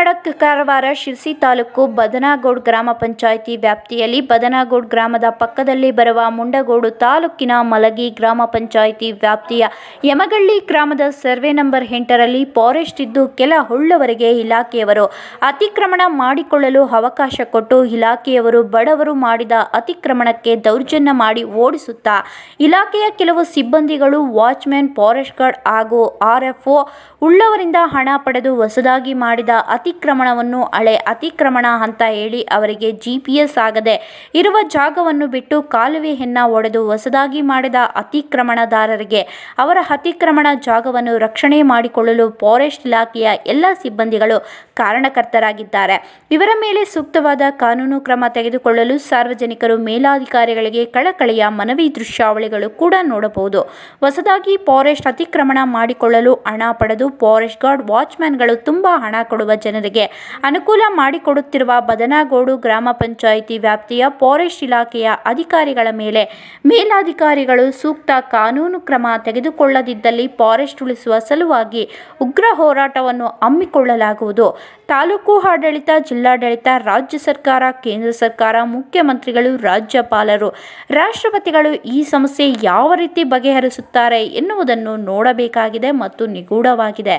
ಖಡಕ್ ಕಾರವಾರ ಶಿರ್ಸಿ ತಾಲೂಕು ಬದನಾಗೋಡ್ ಗ್ರಾಮ ಪಂಚಾಯಿತಿ ವ್ಯಾಪ್ತಿಯಲ್ಲಿ ಬದನಾಗೋಡ್ ಗ್ರಾಮದ ಪಕ್ಕದಲ್ಲಿ ಬರುವ ಮುಂಡಗೋಡು ತಾಲೂಕಿನ ಮಲಗಿ ಗ್ರಾಮ ಪಂಚಾಯಿತಿ ವ್ಯಾಪ್ತಿಯ ಯಮಗಳ್ಳಿ ಗ್ರಾಮದ ಸರ್ವೆ ನಂಬರ್ ಎಂಟರಲ್ಲಿ ಫಾರೆಸ್ಟ್ ಇದ್ದು ಕೆಲ ಹುಳ್ಳವರಿಗೆ ಇಲಾಖೆಯವರು ಅತಿಕ್ರಮಣ ಮಾಡಿಕೊಳ್ಳಲು ಅವಕಾಶ ಕೊಟ್ಟು ಇಲಾಖೆಯವರು ಬಡವರು ಮಾಡಿದ ಅತಿಕ್ರಮಣಕ್ಕೆ ದೌರ್ಜನ್ಯ ಮಾಡಿ ಓಡಿಸುತ್ತಾ ಇಲಾಖೆಯ ಕೆಲವು ಸಿಬ್ಬಂದಿಗಳು ವಾಚ್ಮ್ಯಾನ್ ಫಾರೆಸ್ಟ್ ಗಾರ್ಡ್ ಹಾಗೂ ಆರ್ಎಫ್ಒ ಉಳ್ಳವರಿಂದ ಹಣ ಪಡೆದು ಹೊಸದಾಗಿ ಮಾಡಿದ ಅತಿಕ್ರಮಣವನ್ನು ಹಳೆ ಅತಿಕ್ರಮಣ ಅಂತ ಹೇಳಿ ಅವರಿಗೆ ಜಿ ಪಿ ಎಸ್ ಆಗದೆ ಇರುವ ಜಾಗವನ್ನು ಬಿಟ್ಟು ಕಾಲುವೆಯನ್ನು ಒಡೆದು ಹೊಸದಾಗಿ ಮಾಡಿದ ಅತಿಕ್ರಮಣದಾರರಿಗೆ ಅವರ ಅತಿಕ್ರಮಣ ಜಾಗವನ್ನು ರಕ್ಷಣೆ ಮಾಡಿಕೊಳ್ಳಲು ಫಾರೆಸ್ಟ್ ಇಲಾಖೆಯ ಎಲ್ಲ ಸಿಬ್ಬಂದಿಗಳು ಕಾರಣಕರ್ತರಾಗಿದ್ದಾರೆ. ಇವರ ಮೇಲೆ ಸೂಕ್ತವಾದ ಕಾನೂನು ಕ್ರಮ ತೆಗೆದುಕೊಳ್ಳಲು ಸಾರ್ವಜನಿಕರು ಮೇಲಾಧಿಕಾರಿಗಳಿಗೆ ಕಳಕಳಿಯ ಮನವಿ ದೃಶ್ಯಾವಳಿಗಳು ಕೂಡ ನೋಡಬಹುದು. ಹೊಸದಾಗಿ ಫಾರೆಸ್ಟ್ ಅತಿಕ್ರಮಣ ಮಾಡಿಕೊಳ್ಳಲು ಹಣ ಪಡೆದು ಫಾರೆಸ್ಟ್ ಗಾರ್ಡ್ ವಾಚ್ಮ್ಯಾನ್ಗಳು ತುಂಬ ಹಣ ಕೊಡುವ ಜನರಿಗೆ ಅನುಕೂಲ ಮಾಡಿಕೊಡುತ್ತಿರುವ ಬದನಾಗೋಡು ಗ್ರಾಮ ಪಂಚಾಯಿತಿ ವ್ಯಾಪ್ತಿಯ ಫಾರೆಸ್ಟ್ ಇಲಾಖೆಯ ಅಧಿಕಾರಿಗಳ ಮೇಲೆ ಮೇಲಾಧಿಕಾರಿಗಳು ಸೂಕ್ತ ಕಾನೂನು ಕ್ರಮ ತೆಗೆದುಕೊಳ್ಳದಿದ್ದಲ್ಲಿ ಫಾರೆಸ್ಟ್ ಉಳಿಸುವ ಸಲುವಾಗಿ ಉಗ್ರ ಹೋರಾಟವನ್ನು ಹಮ್ಮಿಕೊಳ್ಳಲಾಗುವುದು. ತಾಲೂಕು ಆಡಳಿತ, ಜಿಲ್ಲಾಡಳಿತ, ರಾಜ್ಯ ಸರ್ಕಾರ, ಕೇಂದ್ರ ಸರ್ಕಾರ, ಮುಖ್ಯಮಂತ್ರಿಗಳು, ರಾಜ್ಯಪಾಲರು, ರಾಷ್ಟ್ರಪತಿಗಳು ಈ ಸಮಸ್ಯೆ ಯಾವ ರೀತಿ ಬಗೆಹರಿಸುತ್ತಾರೆ ಎನ್ನುವುದನ್ನು ನೋಡಬೇಕಾಗಿದೆ ಮತ್ತು ನಿಗೂಢವಾಗಿದೆ.